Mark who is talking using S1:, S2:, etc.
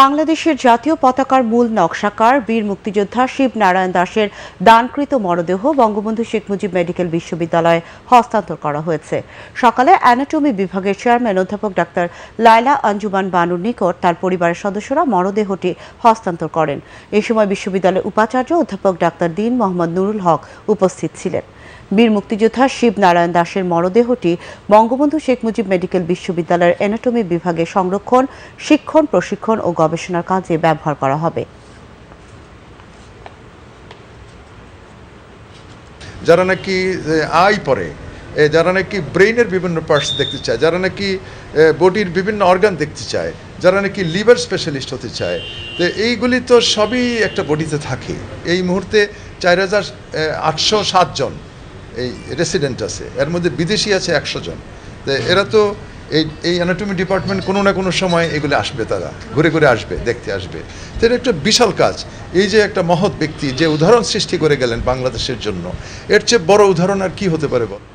S1: বাংলাদেশের জাতীয় পতাকার মূল নকশাকার বীর মুক্তিযোদ্ধা শিবনারায়ণ দাসের দানকৃত মরদেহ বঙ্গবন্ধু শেখ মুজিব মেডিকেল বিশ্ববিদ্যালয়ে হস্তান্তর করা হয়েছে সকালে অ্যানাটমি বিভাগের চেয়ারম্যান অধ্যাপক ডাক্তার লায়লা আঞ্জুমান বানুর নিকট তার পরিবারের সদস্যরা মরদেহটি হস্তান্তর করেন এ সময় বিশ্ববিদ্যালয়ের উপাচার্য অধ্যাপক ডাক্তার দিন মোহাম্মদ নুরুল হক উপস্থিত ছিলেন বীর মুক্তিযোদ্ধা শিব নারায়ণ দাসের মরদেহটি বঙ্গবন্ধু শেখ মুজিব মেডিকেল বিশ্ববিদ্যালয়ের অ্যানাটমি বিভাগে সংরক্ষণ শিক্ষণ প্রশিক্ষণ ও গবেষণার কাজে ব্যবহার করা হবে
S2: যারা নাকি আই পরে যারা নাকি ব্রেইনের বিভিন্ন পার্টস দেখতে চায় যারা নাকি বডির বিভিন্ন অর্গান দেখতে চায় যারা নাকি লিভার স্পেশালিস্ট হতে চায় তো এইগুলি তো সবই একটা বডিতে থাকে এই মুহূর্তে চার হাজার আটশো সাতজন এই রেসিডেন্ট আছে এর মধ্যে বিদেশি আছে একশো জন এরা তো এই এই অ্যানাটমি ডিপার্টমেন্ট কোনো না কোনো সময় এগুলো আসবে তারা ঘুরে ঘুরে আসবে দেখতে আসবে তো এটা একটা বিশাল কাজ এই যে একটা মহৎ ব্যক্তি যে উদাহরণ সৃষ্টি করে গেলেন বাংলাদেশের জন্য এর চেয়ে বড় উদাহরণ আর কি হতে পারে বল